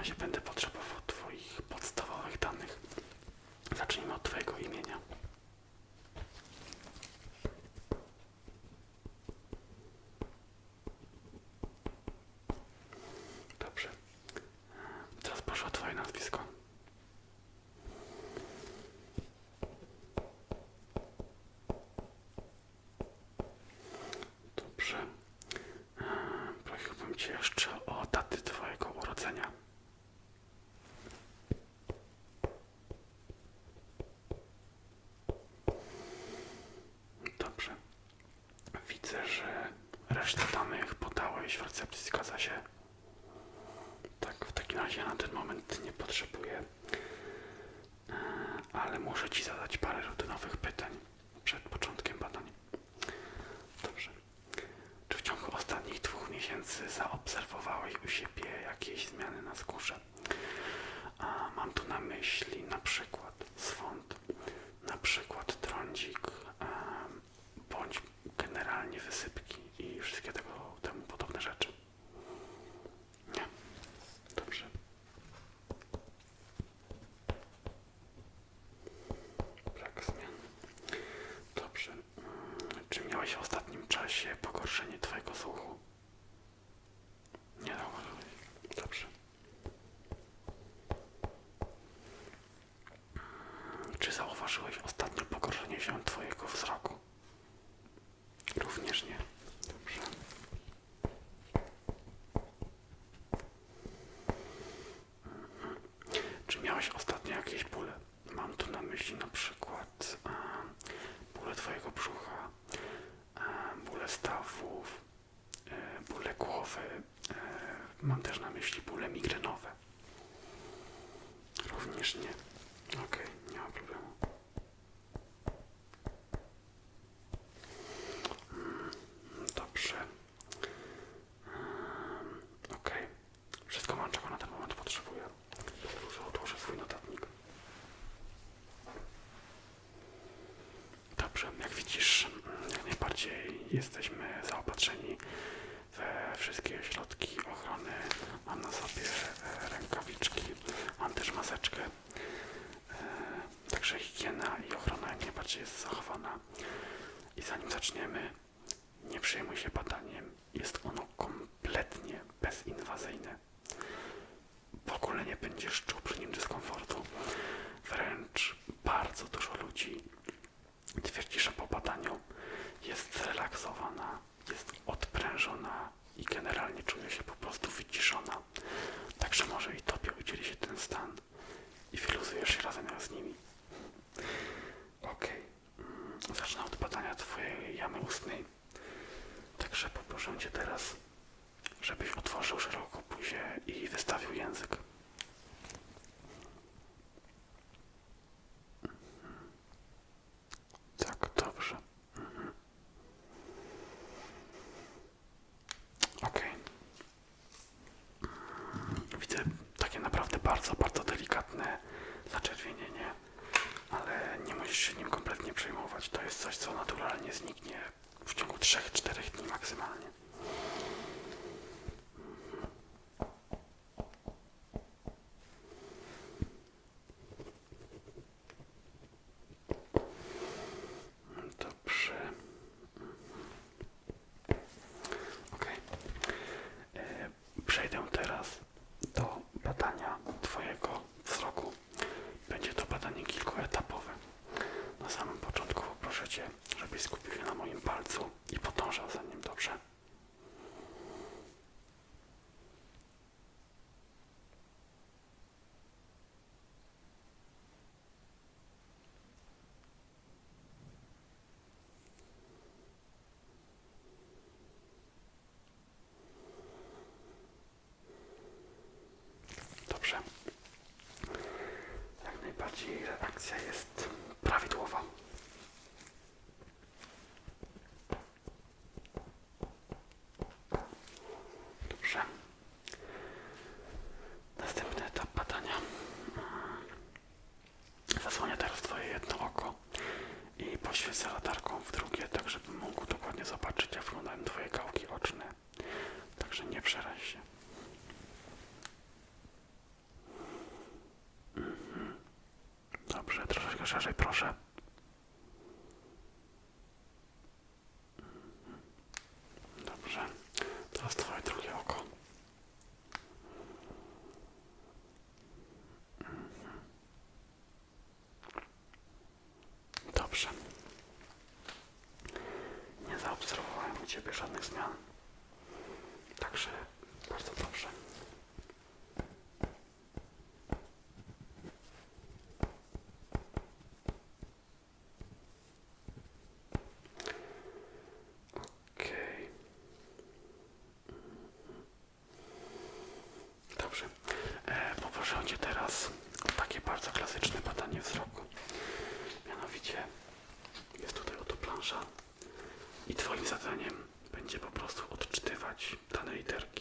razie będę potrzebował Twoich podstawowych danych. Zacznijmy od Twojego imienia. Dobrze. Teraz proszę o Twoje nazwisko. Dobrze. Eee, Prosiłbym Cię jeszcze o daty Twojego urodzenia. Dobrze. Widzę, że resztę danych podałeś w recepcji, zgadza się? Razie na ten moment nie potrzebuję, Eee, ale muszę Ci zadać parę rutynowych pytań przed początkiem badań. Dobrze. Czy w ciągu ostatnich dwóch miesięcy zaobserwowałeś u siebie jakieś zmiany na skórze? A mam tu na myśli na przykład swąd, na przykład trądzik, em, bądź generalnie wysypki i wszystkie tego temu podobne rzeczy. Nie. Dobrze. Brak zmian. Dobrze. Mm, Czy miałeś w ostatnim czasie pogorszenie Twojego słuchu? Nie zauważyłeś. Dobrze. Mm, Czy zauważyłeś ostatnio pogorszenie się Twojego wzroku? Również nie. Dobrze. Mhm. Czy miałeś ostatnio jakieś bóle? Mam tu na myśli na przykład e, bóle Twojego brzucha, e, bóle stawów, e, bóle głowy. E, mam też na myśli bóle migrenowe. Również nie. Okej, nie ma problemu. Mm, Dobrze. Em, Okej. Wszystko mam, czego na ten moment potrzebuję. Dobrze, odłożę swój notatnik. Dobrze, jak widzisz, mm, jak najbardziej jesteśmy zaopatrzeni we wszystkie środki ochrony. Mam na sobie e, rękawiczki, mam też maseczkę. E, Także higiena i ochrona jak najbardziej jest zachowana. I zanim zaczniemy, nie przejmuj się badaniem. Jest ono kompletnie bezinwazyjne. W ogóle nie będziesz czuł przy nim dyskomfortu. Wręcz bardzo dużo ludzi twierdzi, że po badaniu jest zrelaksowana, jest odprężona i generalnie czuje się po prostu wyciszona. Także może i Tobie udzieli się ten stan wystawił język. Reakcja jest prawidłowa. Dobrze. Następny etap badania. Zasłania teraz Twoje jedno oko i poświecę latarką w drugie, tak żebym mógł dokładnie zobaczyć, jak wyglądają Twoje gałki oczne. Także nie przeraź się. szerzej, proszę. Dobrze. Teraz twoje drugie oko. Dobrze. Nie zaobserwowałem u Ciebie żadnych zmian. Także używać danej literki.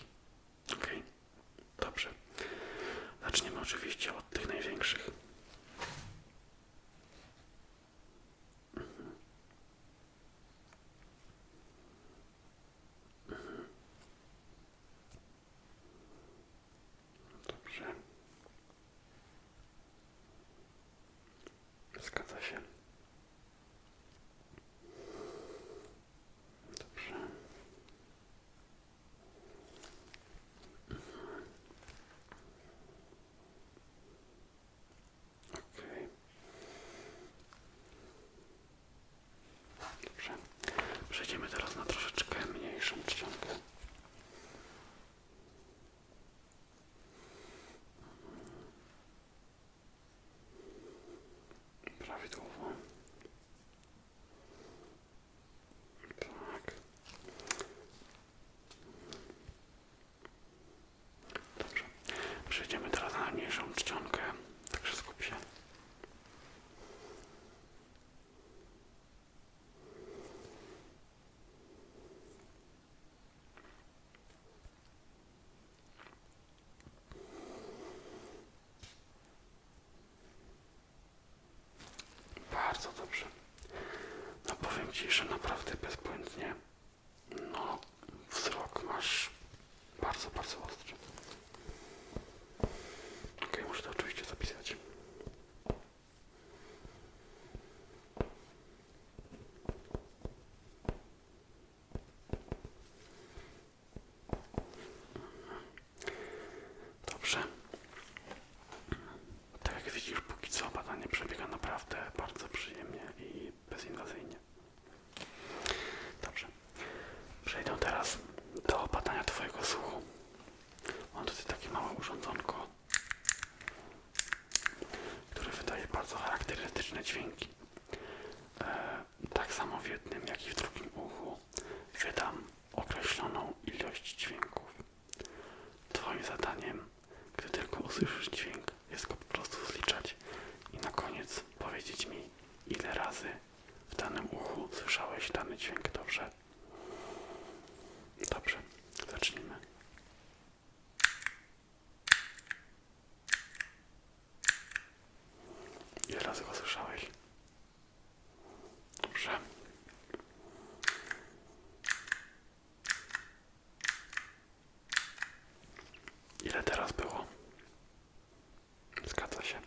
dźwięki. E, tak samo w jednym, jak i w drugim uchu wydam określoną ilość dźwięków. Twoim zadaniem, gdy tylko usłyszysz dźwięk, jest go po prostu zliczać i na koniec powiedzieć mi, ile razy w danym uchu słyszałeś dany dźwięk dobrze. ile teraz było? Zgadza się.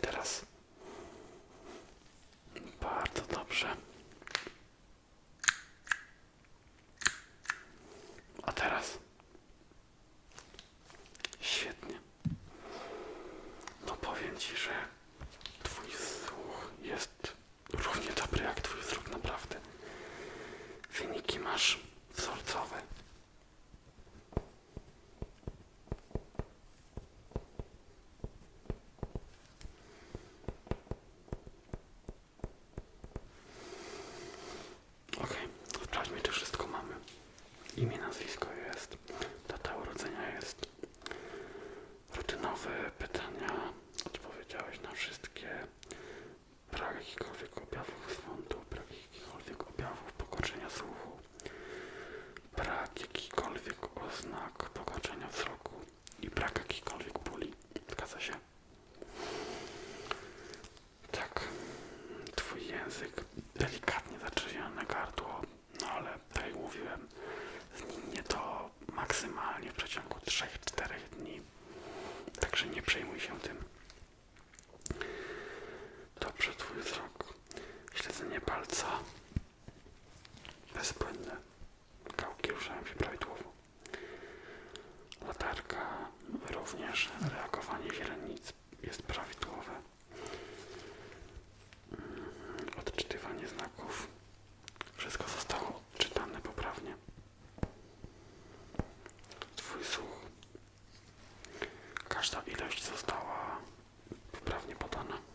Teraz bardzo dobrze. A teraz świetnie. No powiem ci, że ilość została poprawnie podana.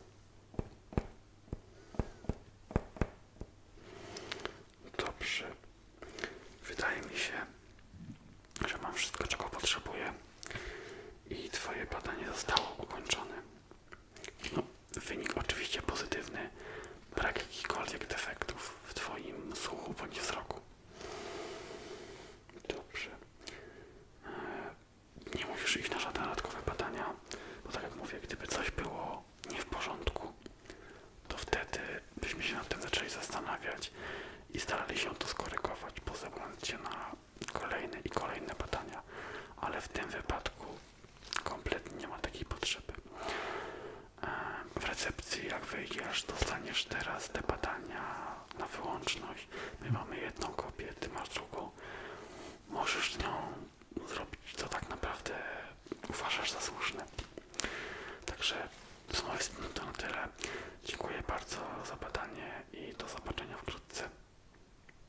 dostaniesz teraz te badania na wyłączność.